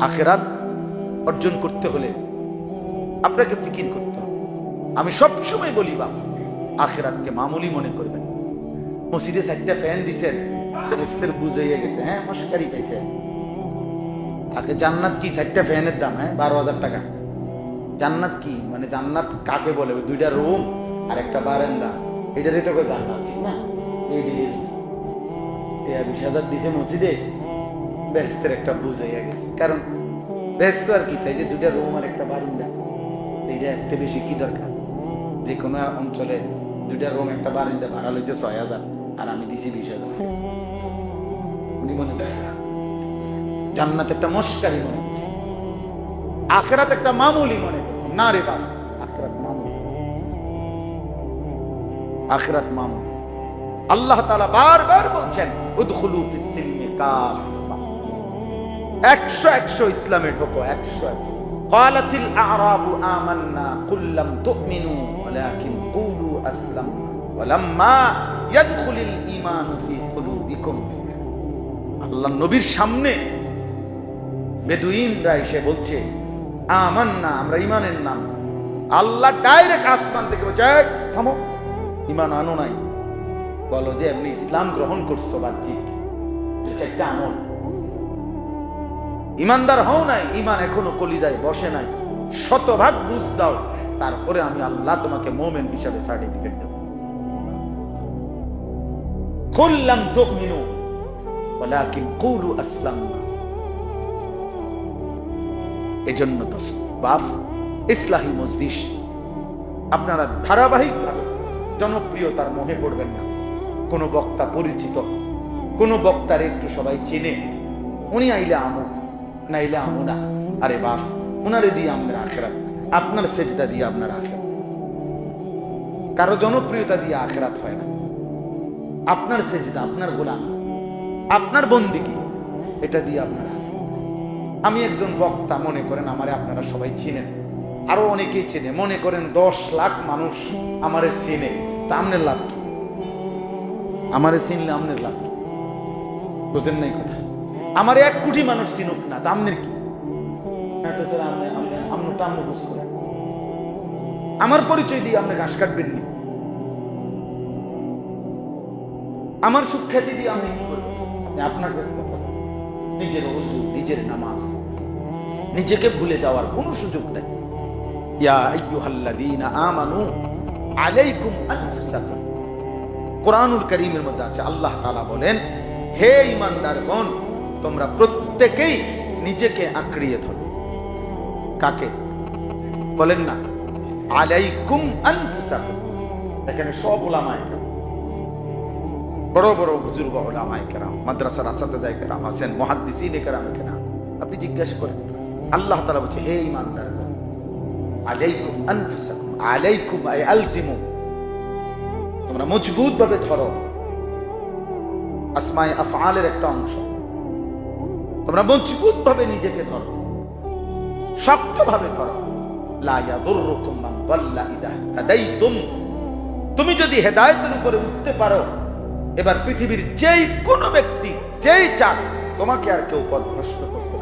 আখেরাত অর্জন করতে হলে আপনাকে ফিকির করতে হবে আমি সবসময় বলি বাপ আখেরাতকে মামুলি মনে করবেন মসজিদে চারটা ফ্যান দিছেন রেস্তের বুঝাইয়া গেছে হ্যাঁ মস্কারি পাইছে আগে জান্নাত কি চারটা ফ্যানের দাম হ্যাঁ বারো হাজার টাকা জান্নাত কি মানে জান্নাত কাকে বলে দুইটা রুম আর একটা বারান্দা এটারই তো জান্নাত ঠিক না এই বিশ হাজার দিছে মসজিদে ব্যস্তের একটা বুঝাইয়া গেছে। কারণ ব্যস্ত আর কি, তাই যে দুইটা রুম আর একটা বারান্দা, এইটা এত বেশি কি দরকার? যে কোনো অঞ্চলে দুইটা রুম একটা বারান্দা ভাড়া লইতে ছয় হাজার, আর আমি দিছি বিশ হাজার। উনি মনে জান্নাত একটা মস্কারি মনে একটা মামুলি মনে না রে বাবা আখেরাত মামুলি। আখেরাত মামুলি। আল্লাহ তাআলা বারবার বলছেন, উদখুলু ফিস সিলমি কাফা। একশো একশো ইসলামে ঢোকো একশো قالت الأعراب آمنا قل لم تؤمنوا ولكن قولوا أسلمنا ولما يدخل الإيمان في قلوبكم আল্লাহ নবীর সামনে বেদুইনরা এসে বলছে আমান না আমরা ইমানের নাম আল্লাহ ডাইরেক্ট আসমান থেকে বলছে "এই, থামো ইমান আনো নাই বলো যে এমনি ইসলাম গ্রহণ করছো বাহ্যিক এটা একটা আমল ইমানদার হও নাই ইমান এখনও কলিজায় বসে নাই। শতভাগ বুঝ দাও, তারপরে আমি আল্লাহ তোমাকে মোমেন হিসাবে সার্টিফিকেট দেব। কুলু আসলামনা এজন্য বাফ ইসলাহি মজলিস, আপনারা ধারাবাহিকভাবে জনপ্রিয়তার মোহে পড়বেন না। কোন বক্তা পরিচিত, কোন বক্তার একটু সবাই চেনে, উনি আইলে আমু নাইলে আমু না আরে বাপ, উনারে দিয়ে আমরা আখেরাত। আপনার সেজদা দিয়ে আপনার আখেরাত। কারও জনপ্রিয়তা দিয়ে আখেরাত হয় না। আপনার সেজদা, আপনার গোলাম। আপনার বন্দিগি এটা দিয়ে আপনার আমি একজন বক্তা, মনে করেন আমারে আপনারা সবাই চিনেন। আরও অনেকেই চেনে। মনে করেন দশ লাখ মানুষ আমারে চিনে। তা আমনের লাভ কি? আমারে চিনলে আমনের লাভ কি? বুঝেন নাই কথা? আমার এক কোটি মানুষ চিনুক না, তা আমনের কি। আমার পরিচয় দিয়ে আপনি ঘাস কাটবেন নি। আমার সুখ্যাতি দিয়ে আপনি কি করবেন? আপনি আপনার কথা বলেন। নিজের অজু নিজের নামাজ। নিজেকে ভুলে যাওয়ার কোনো সুযোগ নেই। ইয়া আইয়ুহাল্লাযীনা আমানু আলাইকুম আনফুসাকুম। কোরআনুল কারীমের মধ্যে আছে, আল্লাহ তাআলা বলেন, হে ঈমানদারগণ তোমরা প্রত্যেকেই নিজেকে আঁকড়িয়ে ধরো। কাকে? বলেন না। আলাইকুম আনফুসাকুম। এখানে সব ওলামায়ে বড় বড় বুজুর্গ ওলামায়ে কেরাম, মাদ্রাসার আসাদাজায়ে কেরাম, আছেন মুহাদ্দিসিনে কেরাম কেরাম আপনি জিজ্ঞেস করেন, আল্লাহ তাআলা বলছে, হে ঈমানদারগণ আলাইকুম আনফুসাকুম, আলাইকুম আই আলজিমু। তোমরা মজবুত ভাবে ধরো। আসমায়ে আফআলের একটা অংশ। তোমরা মজবুত ভাবে নিজেকে ধরো। শক্ত ভাবে ধরো তুমি যদি হেদায়তের উপরে উঠতে পারো, এবার পৃথিবীর যেই কোনো ব্যক্তি, যেই চাক তোমাকে আর কেউ পথভ্রষ্ট করতে